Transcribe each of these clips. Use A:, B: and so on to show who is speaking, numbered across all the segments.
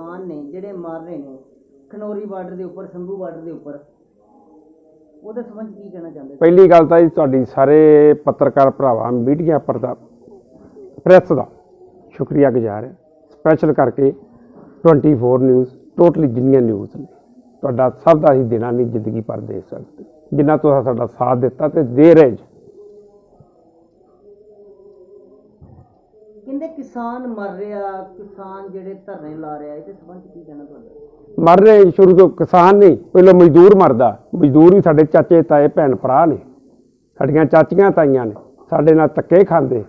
A: ਕਿਸਾਨ ਨੇ, ਜਿਹੜੇ ਮਰ ਰਹੇ ਨੇ, ਖਨੌਰੀ ਬਾਰਡਰ ਦੇ ਉੱਪਰ ਸੰਭੂ ਬਾਰਡਰ ਦੇ ਉੱਪਰ, ਉਹਦੇ ਸੰਬੰਧ ਕੀ ਕਹਿਣਾ ਚਾਹੁੰਦੇ
B: ਪਹਿਲੀ ਗੱਲ ਤਾਂ ਜੀ ਤੁਹਾਡੀ ਸਾਰੇ ਪੱਤਰਕਾਰ ਭਰਾਵਾਂ, ਮੀਡੀਆ ਪਰਦਾ ਪ੍ਰੈਸ ਦਾ ਸ਼ੁਕਰੀਆ ਗੁਜ਼ਾਰ ਹੈ। ਸਪੈਸ਼ਲ ਕਰਕੇ 24 ਨਿਊਜ਼ ਟੋਟਲੀ ਜਿੰਨੀਆਂ ਨਿਊਜ਼ ਨੇ, ਤੁਹਾਡਾ ਸਭ ਦਾ ਹੀ ਦੇਣਾ ਨਹੀਂ ਜ਼ਿੰਦਗੀ ਭਰ ਦੇ ਸਕਦੇ। ਜਿੰਨਾ ਤੁਸੀਂ ਸਾਡਾ ਸਾਥ ਦਿੱਤਾ ਤੇ ਦੇ ਰਹੇ ਜੀ।
A: ਕਹਿੰਦੇ ਕਿਸਾਨ ਮਰ ਰਿਹਾ, ਕਿਸਾਨ ਜਿਹੜੇ ਧਰਨੇ ਲਾ ਰਿਹਾ, ਇਹਦੇ ਸੰਬੰਧ ਕੀ ਕਹਿਣਾ ਤੁਹਾਡਾ?
B: ਮਰ ਰਹੇ ਸ਼ੁਰੂ ਤੋਂ ਕਿਸਾਨ ਨਹੀਂ, ਪਹਿਲਾਂ ਮਜ਼ਦੂਰ ਮਰਦਾ। ਮਜ਼ਦੂਰ ਵੀ ਸਾਡੇ ਚਾਚੇ, ਤਾਏ, ਭੈਣ, ਭਰਾ ਨੇ। ਸਾਡੀਆਂ ਚਾਚੀਆਂ, ਤਾਈਆਂ ਨੇ। ਸਾਡੇ ਨਾਲ ਧੱਕੇ ਖਾਂਦੇ।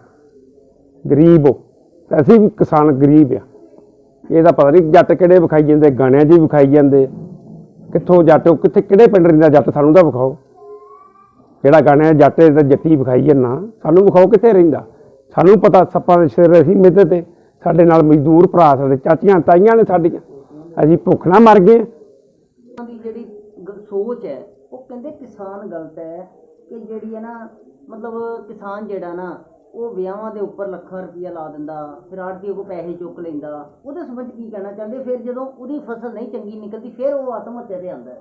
B: ਗਰੀਬ ਹੋ ਅਸੀਂ ਵੀ ਕਿਸਾਨ ਗਰੀਬ ਆ। ਇਹਦਾ ਪਤਾ ਨਹੀਂ ਜੱਟ ਕਿਹੜੇ ਵਿਖਾਈ ਜਾਂਦੇ, ਗਾਣਿਆਂ 'ਚ ਹੀ ਵਿਖਾਈ ਜਾਂਦੇ। ਕਿੱਥੋਂ ਜੱਟ ਉਹ, ਕਿੱਥੇ ਕਿਹੜੇ ਪਿੰਡ ਰਹਿੰਦਾ ਜੱਟ? ਸਾਨੂੰ ਤਾਂ ਵਿਖਾਓ। ਜਿਹੜਾ ਗਾਣਿਆਂ 'ਚ ਜੱਟ ਤੇ ਜੱਟੀ ਵਿਖਾਈ ਜਾਂਦਾ। ਸਾਨੂੰ ਵਿਖਾਓ ਕਿੱਥੇ ਰਹਿੰਦਾ। ਸਾਨੂੰ ਪਤਾ ਸੱਪਾਂ ਦੇ ਸਿਰ ਅਸੀਂ ਮਿੱਧ ਤੇ, ਸਾਡੇ ਨਾਲ ਮਜ਼ਦੂਰ ਭਰਾ, ਸਾਡੇ ਚਾਚੀਆਂ, ਤਾਈਆਂ ਨੇ ਸਾਡੀਆਂ। ਅਸੀਂ ਭੁੱਖ ਨਾਲ ਮਰ ਗਏ
A: ਉਹਨਾਂ ਦੀ ਜਿਹੜੀ ਗ- ਸੋਚ ਹੈ, ਉਹ ਕਹਿੰਦੇ ਕਿਸਾਨ ਗਲਤ ਹੈ ਕਿ ਜਿਹੜੀ ਹੈ ਨਾ, ਮਤਲਬ ਕਿਸਾਨ ਜਿਹੜਾ ਨਾ ਉਹ ਵਿਆਹਾਂ ਦੇ ਉੱਪਰ ਲੱਖਾਂ ਰੁਪਈਆ ਲਾ ਦਿੰਦਾ, ਫਿਰ ਆੜਤੀਓ ਕੋ ਪੈਸੇ ਚੁੱਕ ਲੈਂਦਾ। ਉਹਦੇ ਸੰਬੰਧ ਕੀ ਕਹਿਣਾ ਚਾਹੁੰਦੇ? ਫਿਰ ਜਦੋਂ ਉਹਦੀ ਫਸਲ ਨਹੀਂ ਚੰਗੀ ਨਿਕਲਦੀ, ਫਿਰ ਉਹ ਆਤਮ ਹੱਤਿਆ ਤੇ ਆਉਂਦਾ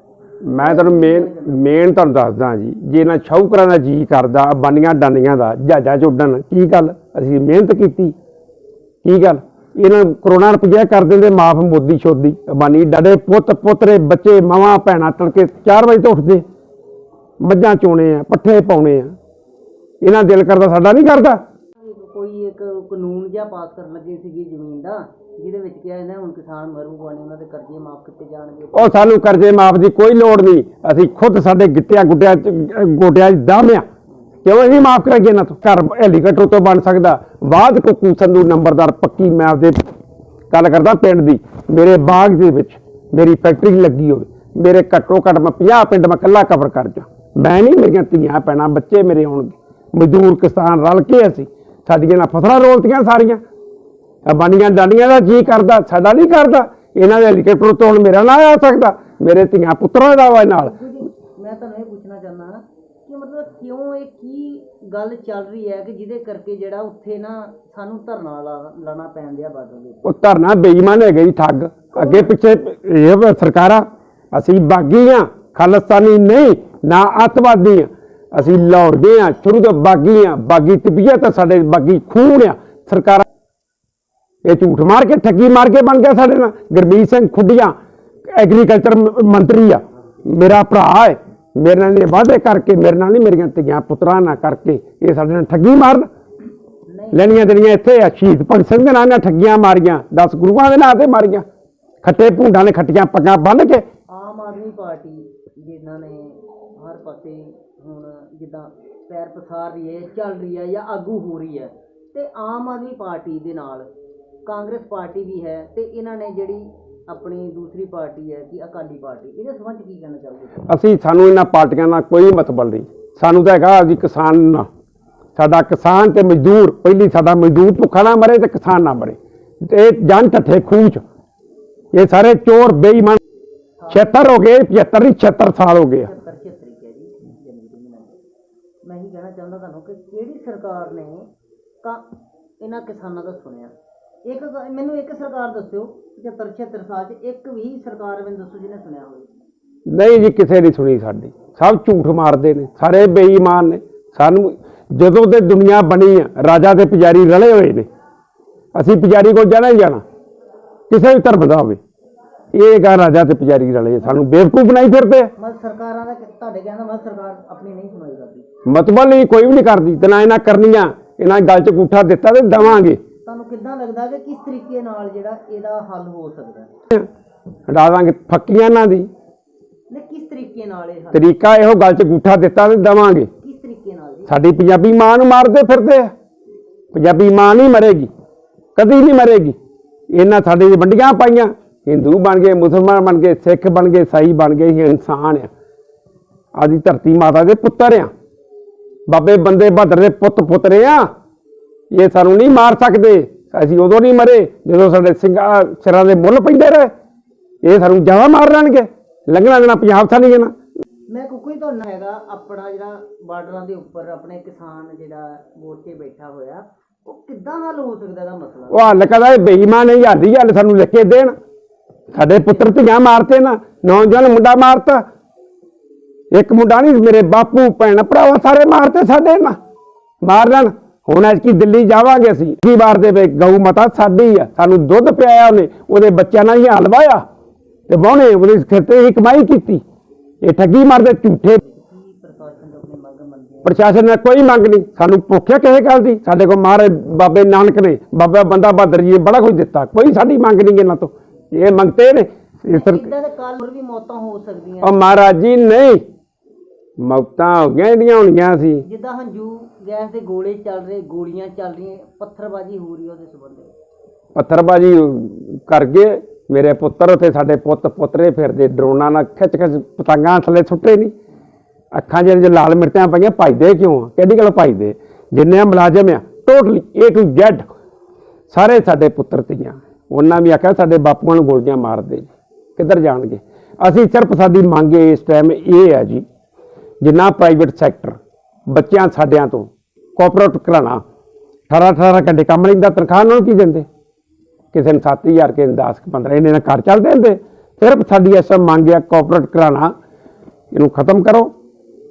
B: ਮੈਂ ਤੁਹਾਨੂੰ ਮੇਨ ਮੇਨ ਤੁਹਾਨੂੰ ਦੱਸਦਾ ਜੀ, ਜੇ ਨਾ ਸ਼ੌਕਰਾਂ ਦਾ ਜੀ ਕਰਦਾ, ਬਾਨੀਆਂ ਡਾਨੀਆਂ ਦਾ, ਜਹਾਜ਼ਾਂ ਚ ਉੱਡਣ, ਕੀ ਗੱਲ? ਅਸੀਂ ਮਿਹਨਤ ਕੀਤੀ। ਕੀ ਗੱਲ? ਇਹਨਾਂ ਨੂੰ ਕਰੋਨਾ ਰੁਪਈਆ ਕਰ ਦਿੰਦੇ, ਮਾਫ ਮੋਦੀ ਸ਼ੋਦੀ ਅਬਾਨੀ ਡਾਡੇ ਪੁੱਤ, ਪੁੱਤਰੇ, ਬੱਚੇ, ਮਾਵਾਂ, ਭੈਣਾਂ ਤੜਕੇ 4 ਵਜੇ ਤੋਂ ਉੱਠਦੇ। ਮੱਝਾਂ ਚੋਣੇ ਆ, ਪੱਠੇ ਪਾਉਣੇ ਆ। ਇਹਨਾਂ ਦਿਲ ਕਰਦਾ ਸਾਡਾ ਨਹੀਂ ਕਰਦਾ।
A: ਕੋਈ ਇੱਕ ਕਾਨੂੰਨ ਜਿਹਾ ਪਾਸ ਕਰਨ ਲੱਗੇ ਸੀਗੀ ਜ਼ਮੀਨ ਦਾ ਜਿਹਦੇ ਵਿੱਚ ਕਿਹਾ ਜਾਂਦਾ ਹੁਣ ਕਿਸਾਨ ਮਰੂਗਾ ਨਹੀਂ ਉਹਨਾਂ ਦੇ ਕਰਜ਼ੇ ਮਾਫ ਕੀਤੇ ਜਾਣਗੇ।
B: ਉਹ ਸਾਨੂੰ ਕਰਜ਼ੇ ਮਾਫ ਦੀ ਕੋਈ ਲੋੜ ਨਹੀਂ। ਅਸੀਂ ਖੁਦ ਸਾਡੇ ਗਿੱਟਿਆਂ ਗੁੱਟਿਆਂ ਚ ਗੋਟਿਆਂ 'ਚ ਦਮ ਆ। ਕਿਉਂ ਅਸੀਂ ਮਾਫ ਕਰਾਂਗੇ ਤੋਂ? ਘਰ ਹੈਲੀਕਾਪਟਰ ਤੋਂ ਬਣ ਸਕਦਾ। ਬਾਅਦ ਕੁੱਕੂ ਸੰਧੂ ਨੰਬਰਦਾਰ ਪੱਕੀ ਮੈਂ ਆਪਦੇ ਗੱਲ ਕਰਦਾ ਪਿੰਡ ਦੀ। ਮੇਰੇ ਬਾਗ ਦੇ ਵਿੱਚ ਮੇਰੀ ਫੈਕਟਰੀ ਲੱਗੀ ਹੋਵੇ। ਮੇਰੇ ਘੱਟੋ ਘੱਟ ਮੈਂ 50 ਪਿੰਡ ਮੈਂ ਇਕੱਲਾ ਕਵਰ ਕਰ ਜਾ। ਮੈਂ ਨਹੀਂ ਮੇਰੀਆਂ ਧੀਆਂ ਪੈਣਾ ਬੱਚੇ ਮੇਰੇ ਆਉਣਗੇ। ਮਜ਼ਦੂਰ ਕਿਸਾਨ ਰਲ ਕੇ ਅਸੀਂ ਸਾਡੀਆਂ ਨਾਲ ਫਸਲਾਂ ਰੋਲਤੀਆਂ ਸਾਰੀਆਂ। ਬਾਨੀਆਂ ਡਾਂਡੀਆਂ ਦਾ ਜੀ ਕਰਦਾ ਸਾਡਾ ਨਹੀਂ ਕਰਦਾ। ਇਹਨਾਂ ਦੇ ਹੈਲੀਕਾਪਟਰ ਤੋਂ ਮੇਰਾ ਨਾ ਆ ਸਕਦਾ। ਮੇਰੇ ਧੀਆਂ ਪੁੱਤਰਾਂ ਦਾ ਵਾ ਨਾਲ।
A: ਮੈਂ ਤੁਹਾਨੂੰ ਇਹ ਪੁੱਛਣਾ ਚਾਹੁੰਦਾ ਕਿ ਮਤਲਬ ਕਿਉਂ ਇਹ ਕੀ ਗੱਲ ਚੱਲ ਰਹੀ ਹੈ ਕਿ ਜਿਹਦੇ ਕਰਕੇ ਜਿਹੜਾ ਉੱਥੇ ਨਾ ਸਾਨੂੰ ਧਰਨਾ ਲਾਣਾ ਪੈਣ ਦਿਆ ਬਾਰਡਰ ਦੇ?
B: ਉਹ ਧਰਨਾ ਬੇਈਮਾਨ ਹੈਗੇ ਜੀ ਠੱਗ। ਅੱਗੇ ਪਿੱਛੇ ਇਹ ਸਰਕਾਰਾਂ ਅਸੀਂ ਬਾਗੀ ਆ ਖਾਲਿਸਤਾਨੀ ਨਹੀਂ ਨਾ ਅੱਤਵਾਦੀ ਆ। ਅਸੀਂ ਲਾਹੌਰ ਗਏ ਆ ਸ਼ੁਰੂ ਤੋਂ ਬਾਗੀ ਆ ਬਾਗੀ ਤਬੀਅਤ ਆ ਸਾਡੇ ਬਾਗੀ ਖੂਨ ਆ। ਸਰਕਾਰਾਂ ਇਹ ਝੂਠ ਮਾਰ ਕੇ ਠੱਗੀ ਮਾਰ ਕੇ ਬਣ ਗਿਆ ਸਾਡੇ ਨਾਲ। ਗੁਰਮੀਤ ਸਿੰਘ ਖੁੱਡੀਆਂ ਐਗਰੀਕਲਚਰ ਮੰਤਰੀ ਆ। ਮੇਰਾ ਭਰਾ ਹੈ। ਮੇਰੇ ਨਾਲ ਇਹ ਵਾਅਦੇ ਕਰਕੇ ਮੇਰੇ ਨਾਲ ਨਹੀਂ ਮੇਰੀਆਂ ਧੀਆਂ ਪੁੱਤਰਾਂ ਨਾਲ ਕਰਕੇ ਇਹ ਸਾਡੇ ਨਾਲ ਠੱਗੀ ਮਾਰਨ। ਲੈਣੀਆਂ ਦੇਣੀਆਂ ਇੱਥੇ ਆ। ਸ਼ਹੀਦ ਭਗਤ ਸਿੰਘ ਦੇ ਨਾਂ ਨਾਲ ਠੱਗੀਆਂ ਮਾਰੀਆਂ। 10 ਗੁਰੂਆਂ ਦੇ ਨਾਂ ਤੇ ਮਾਰੀਆਂ। ਖੱਟੇ ਭੂੰਡਾਂ ਨੇ ਖੱਟੀਆਂ ਪੱਗਾਂ ਬੰਨ੍ਹ ਕੇ।
A: ਆਮ ਆਦਮੀ ਪਾਰਟੀ ਜਿਨ੍ਹਾਂ ਨੇ ਹਰ ਪਾਸੇ ਜਿੱਦਾਂ ਪੈਰ ਪਸਾਰ ਰਹੀ ਹੈ ਚੱਲ ਰਹੀ ਹੈ ਜਾਂ ਆਗੂ ਹੋ ਰਹੀ ਹੈ ਤੇ ਆਮ ਆਦਮੀ ਪਾਰਟੀ ਦੇ ਨਾਲ ਕਾਂਗਰਸ ਪਾਰਟੀ ਵੀ ਹੈ ਤੇ ਇਹਨਾਂ ਨੇ ਜਿਹੜੀ ਆਪਣੀ ਦੂਸਰੀ ਪਾਰਟੀ ਹੈ ਕਿ ਅਕਾਲੀ ਪਾਰਟੀ ਇਹਦੇ ਸੰਬੰਧ ਕੀ ਕਹਿਣਾ ਚਾਹੋਗੇ?
B: ਅਸੀਂ ਸਾਨੂੰ ਇਹਨਾਂ ਪਾਰਟੀਆਂ ਨਾਲ ਕੋਈ ਮਤਲਬ ਨਹੀਂ। ਸਾਨੂੰ ਤਾਂ ਹੈਗਾ ਜੀ ਕਿਸਾਨ ਨਾਲ ਸਾਡਾ ਕਿਸਾਨ ਤੇ ਮਜ਼ਦੂਰ ਪਹਿਲੀ ਸਾਡਾ ਮਜ਼ਦੂਰ ਭੁੱਖਾ ਨਾ ਮਰੇ ਤੇ ਕਿਸਾਨ ਨਾ ਮਰੇ। ਤੇ ਇਹ ਜਨ ਠੱਠੇ ਖੂਹ ਚ ਇਹ ਸਾਰੇ ਚੋਰ ਬੇਈਮਾਨ। 76 ਹੋ ਗਏ 75 ਨਹੀਂ 76 ਸਾਲ ਹੋ ਗਏ ਆ।
A: 77 ਤਰੀਕ ਹੈ ਜੀ ਜਨਵਰੀ ਦੇ ਮਹੀਨੇ ਦੀ। ਚਾਹੁੰਦਾ ਤੁਹਾਨੂੰ ਕਿ ਕਿਹੜੀ ਸਰਕਾਰ ਨੇ ਕਾ ਇਹਨਾਂ ਕਿਸਾਨਾਂ ਦਾ ਸੁਣਿਆ। ਇੱਕ ਮੈਨੂੰ ਇੱਕ ਸਰਕਾਰ ਦੱਸਿਓ 75 76 ਸਾਲ 'ਚ ਇੱਕ ਵੀ ਸਰਕਾਰ ਮੈਨੂੰ ਦੱਸੋ ਜਿਹਨੇ ਸੁਣਿਆ ਹੋਵੇ।
B: ਨਹੀਂ ਜੀ, ਕਿਸੇ ਦੀ ਸੁਣੀ ਸਾਡੀ। ਸਭ ਝੂਠ ਮਾਰਦੇ ਨੇ, ਸਾਰੇ ਬੇਈਮਾਨ ਨੇ। ਸਾਨੂੰ ਜਦੋਂ ਤੇ ਦੁਨੀਆ ਬਣੀ ਆ, ਰਾਜਾ ਤੇ ਪੁਜਾਰੀ ਰਲੇ ਹੋਏ ਨੇ। ਅਸੀਂ ਪੁਜਾਰੀ ਕੋਲ ਜਾਣਾ ਹੀ ਜਾਣਾ। ਕਿਸੇ ਵੀ ਧਰਮ ਦਾ ਹੋਵੇ। ਇਹ ਗਾ ਰਾਜਾ ਤੇ ਪੁਜਾਰੀ ਰਲੇ ਸਾਨੂੰ ਬੇਵਕੂਫ ਬਣਾਈ ਫਿਰਦੇ।
A: ਮਤਲਬ ਸਰਕਾਰਾਂ ਦਾ ਤੁਹਾਡੇ ਕਹਿੰਦਾ ਮਤਲਬ ਸਰਕਾਰ ਆਪਣੀ ਨਹੀਂ ਸੁਣਾਈ ਕਰਦੀ।
B: ਮਤਲਬ ਨਹੀਂ ਕੋਈ ਵੀ ਨਹੀਂ ਕਰਦੀ ਤੇ ਨਾ ਇਹਨਾਂ ਕਰਨੀਆਂ ਇਹਨਾਂ ਗੱਲ 'ਚ ਗੂਠਾ ਦਿੱਤਾ ਤੇ ਦਵਾਂਗੇ।
A: ਤੁਹਾਨੂੰ ਕਿੱਦਾਂ ਲੱਗਦਾ ਕਿ ਕਿਸ ਤਰੀਕੇ ਨਾਲ ਜਿਹੜਾ ਇਹਦਾ ਹੱਲ ਹੋ ਸਕਦਾ ਹੈ?
B: ਹਟਾ ਦਾਂਗੇ ਫੱਕੀਆਂ ਇਹਨਾਂ ਦੀ।
A: ਨੇ ਕਿਸ ਤਰੀਕੇ ਨਾਲ ਇਹ
B: ਤਰੀਕਾ ਇਹੋ ਗੱਲ 'ਚ ਗੂਠਾ ਦਿੱਤਾ ਤੇ ਦਵਾਂਗੇ।
A: ਕਿਸ ਤਰੀਕੇ ਨਾਲ
B: ਸਾਡੀ ਪੰਜਾਬੀ ਮਾਂ ਨੂੰ ਮਾਰਦੇ ਫਿਰਦੇ ਪੰਜਾਬੀ ਮਾਂ ਨਹੀਂ ਮਰੇਗੀ ਕਦੀ ਨਹੀਂ ਮਰੇਗੀ। ਇਹਨਾਂ ਸਾਡੇ ਵੰਡੀਆਂ ਪਾਈਆਂ। ਹਿੰਦੂ ਬਣ ਗਏ ਮੁਸਲਮਾਨ ਬਣ ਗਏ ਸਿੱਖ ਬਣ ਗਏ ਸਾਈ ਬਣ ਗਏ ਇਹ ਇਨਸਾਨ ਆ। ਆਦੀ ਧਰਤੀ ਮਾਤਾ ਦੇ ਪੁੱਤਰ ਆ। ਬਾਬੇ ਬੰਦੇ ਬਹਾਦਰ ਦੇ ਪੁੱਤ ਪੁੱਤਰੇ ਆ। ਇਹ ਸਾਨੂੰ ਨਹੀਂ ਮਾਰ ਸਕਦੇ। ਅਸੀਂ ਉਦੋਂ ਨਹੀਂ ਮਰੇ ਜਦੋਂ ਸਾਡੇ ਸਿੰਘਾਂ ਸਿਰਾਂ ਦੇ ਮੁੱਲ ਪੈਂਦੇ ਰਹੇ। ਇਹ ਸਾਨੂੰ ਜ਼ਿਆਦਾ ਮਾਰ ਲੈਣਗੇ। ਲੰਘਣਾ ਦੇਣਾ ਪੰਜਾਬ ਥਾ ਨਹੀਂ ਜਾਣਾ
A: ਮੈਂ ਕੋਈ ਤੁਹਾਨੂੰ ਹੈਗਾ। ਆਪਣਾ ਜਿਹੜਾ ਬਾਰਡਰਾਂ ਦੇ ਉੱਪਰ ਆਪਣੇ ਕਿਸਾਨ ਜਿਹੜਾ ਮੋਰਚੇ ਬੈਠਾ ਹੋਇਆ ਉਹ ਕਿੱਦਾਂ ਹੱਲ ਹੋ ਸਕਦਾ ਦਾ ਮਸਲਾ?
B: ਉਹ ਹੱਲ ਕਦਾ ਬੇਈਮਾਨ ਨਹੀਂ ਹਾਲੀ ਹੱਲ ਸਾਨੂੰ ਲਿਖ ਕੇ ਦੇਣ। ਸਾਡੇ ਪੁੱਤਰ ਧੀਆਂ ਮਾਰਤੇ ਨਾ, ਨੌਜਵਾਨ ਮੁੰਡਾ ਮਾਰਤਾ। ਇੱਕ ਮੁੰਡਾ ਨਹੀਂ, ਮੇਰੇ ਬਾਪੂ, ਭੈਣ, ਭਰਾਵਾ ਸਾਰੇ ਮਾਰਤੇ ਸਾਡੇ ਨਾ ਮਾਰ ਲੈਣ ਹੁਣ ਐਤਕੀ ਦਿੱਲੀ ਜਾਵਾਂਗੇ ਅਸੀਂ। ਕੀ ਵਾਰ ਦੇ ਵੇ ਗਊ ਮਾਤਾ ਸਾਡੀ ਆ, ਸਾਨੂੰ ਦੁੱਧ ਪਿਆਇਆ ਉਹਨੇ, ਉਹਦੇ ਬੱਚਿਆਂ ਨਾਲ ਹੀ ਹਾਲ ਤੇ ਬਹੁਣੇ ਉਹਦੇ ਸਿਰ ਤੇ ਹੀ ਕਮਾਈ ਕੀਤੀ। ਇਹ ਠੱਗੀ ਮਾਰਦੇ ਝੂਠੇ।
A: ਪ੍ਰਸ਼ਾਸਨ
B: ਨੇ ਕੋਈ ਮੰਗ ਨਹੀਂ। ਸਾਨੂੰ ਭੁੱਖਿਆ ਕਿਸੇ ਗੱਲ ਦੀ। ਸਾਡੇ ਕੋਲ ਮਾਰੇ ਬਾਬੇ ਨਾਨਕ ਨੇ। ਬਾਬਾ ਬੰਦਾ ਬਹਾਦਰ ਜੀ ਨੇ ਬੜਾ ਕੁਝ ਦਿੱਤਾ। ਕੋਈ ਸਾਡੀ ਮੰਗ ਨਹੀਂ ਇਹਨਾਂ ਤੋਂ। ਇਹ ਮੰਗਤੇ ਨੇ।
A: ਇਦਾਂ ਦੇ ਕੱਲ ਹੋਰ ਵੀ ਮੌਤਾਂ ਹੋ ਸਕਦੀਆਂ।
B: ਉਹ ਮਹਾਰਾਜ ਜੀ ਨਹੀਂ। ਮੌਤਾਂ ਹੋ ਗਈਆਂ ਜਿਹੜੀਆਂ ਹੋਣੀਆਂ ਸੀ।
A: ਜਿੱਦਾਂ ਹੰਝੂ ਗੈਸ ਦੇ ਗੋਲੇ ਚੱਲ ਰਹੇ ਗੋਲੀਆਂ ਚੱਲ ਰਹੀਆਂ ਪੱਥਰਬਾਜ਼ੀ ਹੋ ਰਹੀ ਉਹਦੇ ਸੰਬੰਧ। ਵਿੱਚ
B: ਪੱਥਰਬਾਜੀ ਕਰ ਗਏ। ਮੇਰੇ ਪੁੱਤਰ ਉੱਥੇ ਸਾਡੇ ਪੁੱਤ ਪੁੱਤਰੇ ਫਿਰਦੇ ਡਰੋਨਾਂ ਨਾਲ ਖਿੱਚ ਖਿੱਚ ਪਤੰਗਾਂ ਥੱਲੇ ਸੁੱਟੇ ਨਹੀਂ ਅੱਖਾਂ ਜਿਹੜੇ ਲਾਲ ਮਿਰਚਾਂ ਪਈਆਂ ਭਜਦੇ ਕਿਉਂ ਆ? ਕਿਹੜੀ ਗੱਲ ਭਜਦੇ? ਜਿੰਨੇ ਮੁਲਾਜ਼ਮ ਆ ਟੋਟਲੀ A to Z ਸਾਰੇ ਸਾਡੇ ਪੁੱਤਰ ਧੀਆਂ। ਉਹਨਾਂ ਵੀ ਆਖਿਆ ਸਾਡੇ ਬਾਪੂਆਂ ਨੂੰ ਗੋਲੀਆਂ ਮਾਰਦੇ ਜੀ। ਕਿੱਧਰ ਜਾਣਗੇ? ਅਸੀਂ ਸਿਰਫ ਸਾਡੀ ਮੰਗ ਇਸ ਟਾਈਮ ਇਹ ਹੈ ਜੀ, ਜਿੰਨਾ ਪ੍ਰਾਈਵੇਟ ਸੈਕਟਰ ਬੱਚਿਆਂ ਸਾਡਿਆਂ ਤੋਂ ਕੋਆਪਰੇਟ ਕਰਾਣਾ 18 18 ਘੰਟੇ ਕੰਮ ਲੈਂਦਾ, ਤਨਖਾਹ ਉਹਨਾਂ ਕੀ ਦਿੰਦੇ? ਕਿਸੇ ਨੂੰ 7000 ਕਿਸੇ ਨੂੰ 10 15 ਇਹਨੇ ਨਾਲ ਘਰ ਚੱਲਦੇ ਹੁੰਦੇ ਸਿਰਫ ਸਾਡੀ ਐਸਾ ਮੰਗ ਹੈ ਕੋਆਪਰੇਟ ਕਰਾਣਾ ਇਹਨੂੰ ਖਤਮ ਕਰੋ।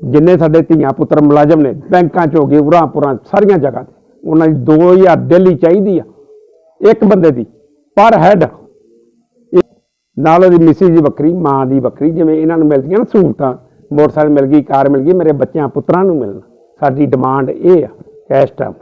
B: ਜਿੰਨੇ ਸਾਡੇ ਧੀਆਂ ਪੁੱਤਰ ਮੁਲਾਜ਼ਮ ਨੇ, ਬੈਂਕਾਂ 'ਚ ਹੋ ਗਏ ਉਰਾਂ ਪੁਰਾਂ ਸਾਰੀਆਂ ਜਗ੍ਹਾ ਤੇ, ਉਹਨਾਂ ਦੀ 2000 ਡੇਲੀ ਚਾਹੀਦੀ ਆ, ਇੱਕ ਬੰਦੇ ਦੀ। ਪਰ ਹੈਡ ਨਾਲ ਉਹਦੀ ਮਿਸਿਸ ਦੀ ਵੱਖਰੀ ਮਾਂ ਦੀ ਵੱਖਰੀ ਜਿਵੇਂ ਇਹਨਾਂ ਨੂੰ ਮਿਲਦੀਆਂ ਨਾ ਸਹੂਲਤਾਂ, ਮੋਟਰਸਾਈਕਲ ਮਿਲ ਗਈ, ਕਾਰ ਮਿਲ ਗਈ, ਮੇਰੇ ਬੱਚਿਆਂ, ਪੁੱਤਰਾਂ ਨੂੰ ਮਿਲਣਾ। ਸਾਡੀ ਡਿਮਾਂਡ ਇਹ ਆ ਇਸ ਟਾਈਮ